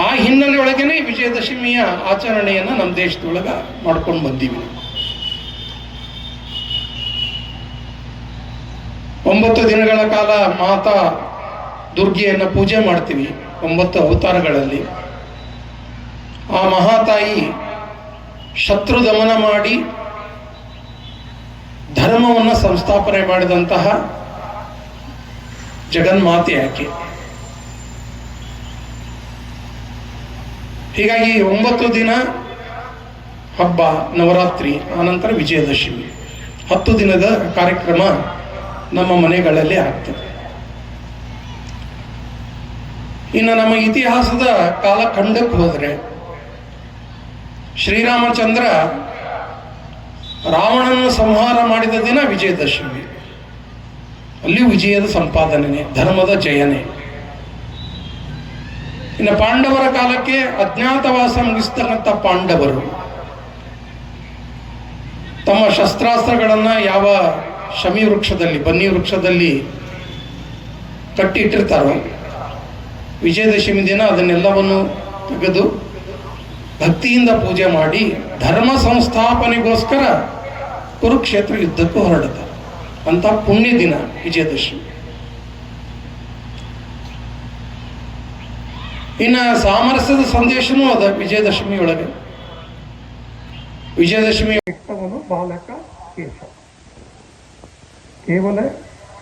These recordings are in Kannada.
ಆ ಹಿನ್ನೆಲೆ ಒಳಗೇನೆ ವಿಜಯದಶಮಿಯ ಆಚರಣೆಯನ್ನು ನಮ್ಮ ದೇಶದೊಳಗ ಮಾಡ್ಕೊಂಡು ಬಂದೀವಿ. ಒಂಬತ್ತು ದಿನಗಳ ಕಾಲ ಮಾತಾ ದುರ್ಗೆಯನ್ನು ಪೂಜೆ ಮಾಡ್ತೀವಿ, ಒಂಬತ್ತು ಅವತಾರಗಳಲ್ಲಿ ಆ ಮಹಾತಾಯಿ ಶತ್ರು ದಮನ ಮಾಡಿ ಧರ್ಮವನ್ನು ಸಂಸ್ಥಾಪನೆ ಮಾಡಿದಂತಹ ಜಗನ್ಮಾತೆ ಆಕೆ ಹೀಗಾಗಿ ಒಂಬತ್ತು ದಿನ ಹಬ್ಬ ನವರಾತ್ರಿ, ಆನಂತರ ವಿಜಯದಶಮಿ. ಹತ್ತು ದಿನದ ಕಾರ್ಯಕ್ರಮ ನಮ್ಮ ಮನೆಗಳಲ್ಲಿ ಆಗ್ತದೆ. ಇನ್ನು ನಮ್ಮ ಇತಿಹಾಸದ ಕಾಲಖಂಡಕ್ಕೆ ಹೋದರೆ, ಶ್ರೀರಾಮಚಂದ್ರ ರಾವಣನ ಸಂಹಾರ ಮಾಡಿದ ದಿನ ವಿಜಯದಶಮಿ. ಅಲ್ಲಿ ವಿಜಯದ ಸಂಪಾದನೆ ಧರ್ಮದ ಜಯನೆ. ಇನ್ನು ಪಾಂಡವರ ಕಾಲಕ್ಕೆ ಅಜ್ಞಾತವಾಸ ಮುಗಿಸ್ತಕ್ಕಂಥ ಪಾಂಡವರು. ತಮ್ಮ ಶಸ್ತ್ರಾಸ್ತ್ರಗಳನ್ನು ಯಾವ ಶಮಿ ವೃಕ್ಷದಲ್ಲಿ, ಬನ್ನಿ ವೃಕ್ಷದಲ್ಲಿ ಕಟ್ಟಿಟ್ಟಿರ್ತಾರೋ, ವಿಜಯದಶಮಿ ದಿನ ಅದನ್ನೆಲ್ಲವನ್ನು ತೆಗೆದು ಭಕ್ತಿಯಿಂದ ಪೂಜೆ ಮಾಡಿ ಧರ್ಮ ಸಂಸ್ಥಾಪನೆಗೋಸ್ಕರ ಕುರುಕ್ಷೇತ್ರ ಯುದ್ಧಕ್ಕೂ ಹೊರಡುತ್ತಾರೆ ಅಂತ ಪುಣ್ಯ ದಿನ ವಿಜಯದಶಮಿ. ಇನ್ನ ಸಾಮರಸ್ಯದ ಸಂದೇಶನೂ ಅದ ವಿಜಯದಶಮಿ ಒಳಗೆ ವಿಜಯದಶಮಿ ಇಷ್ಟವನು ಬಾಲಕ ಕೇಶ. ಕೇವಲ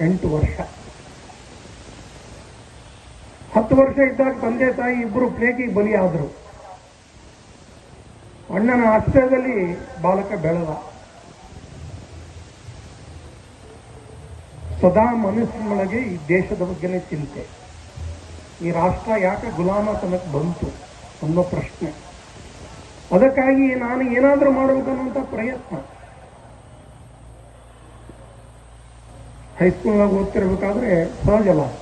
ಎಂಟು ವರ್ಷ. ಹತ್ತು ವರ್ಷ ಇದ್ದಾಗ ತಂದೆ ತಾಯಿ ಇಬ್ಬರು ಪ್ಲೇಗಿಗೆ ಬಲಿಯಾದರು ಅಣ್ಣನ ಆಶ್ರಯದಲ್ಲಿ ಬಾಲಕ ಬೆಳೆದ. ಸದಾ ಮನಸ್ಸಿನೊಳಗೆ ಈ ದೇಶದ ಬಗ್ಗೆನೇ ಚಿಂತೆ. ಈ ರಾಷ್ಟ್ರ ಯಾಕೆ ಗುಲಾಮತನಕ್ಕೆ ಬಂತು ಅನ್ನೋ ಪ್ರಶ್ನೆ. ಅದಕ್ಕಾಗಿ ನಾನು ಏನಾದರೂ ಮಾಡಬೇಕನ್ನುವಂಥ ಪ್ರಯತ್ನ. ಹೈಸ್ಕೂಲ್ನಾಗ ಓದ್ತಿರ್ಬೇಕಾದ್ರೆ ಸಹಜಲ್ಲ.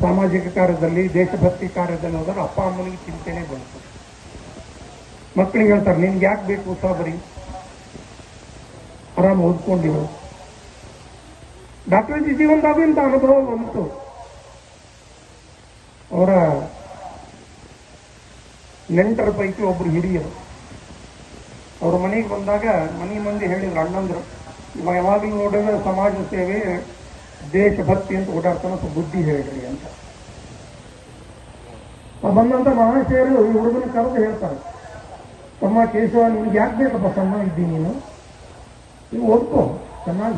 ಸಾಮಾಜಿಕ ಕಾರ್ಯದಲ್ಲಿ, ದೇಶಭಕ್ತಿ ಕಾರ್ಯದಲ್ಲಿ ಹೋದ್ರೆ ಅಪ್ಪ, ಅಮ್ಮನಿಗೆ ಚಿಂತೆನೆ ಬಂತು. ಮಕ್ಕಳಿಗೆ ಹೇಳ್ತಾರೆ, ನಿನ್ಗೆ ಯಾಕೆ ಬೇಕು ಉಸಾಬರಿ? ಆರಾಮ್ ಓದ್ಕೊಂಡಿರು. ಡಾಕ್ಟರ್ ಜಿ ಇಂಥ ಅನುಭವ ಬಂತು. ಅವರ ನೆಂಟರ ಪೈಕಿ ಒಬ್ಬರು ಹಿರಿಯರು. ಅವ್ರ ಮನೆಗೆ ಬಂದಾಗ ಮನೆ ಮಂದಿ ಹೇಳಿದ್ರು, ಅಣ್ಣಂದ್ರು, ಇವ ಯಾವಾಗಲೂ ನೋಡಿದ್ರೆ ಸಮಾಜ ಸೇವೆ ದೇಶಭಕ್ತಿ ಅಂತ ಓಡಾಡ್ತಾನೆ ಬುದ್ಧಿ ಹೇಳ್ರಿ ಅಂತ. ಬಂದಂತ ಮಹಾಶಯರು ಈ ಹುಡುಗನ ಕರೆದು ಹೇಳ್ತಾರೆ ತಮ್ಮ ಕೇಶವ ನಿಮ್ಗೆ ಯಾಕೆ ಬೇಕಪ್ಪ, ಸಣ್ಣ ಇದ್ದೀನಿ ನೀನು? ನೀವು ಓದ್ಕೋ, ಚೆನ್ನಾಗಿ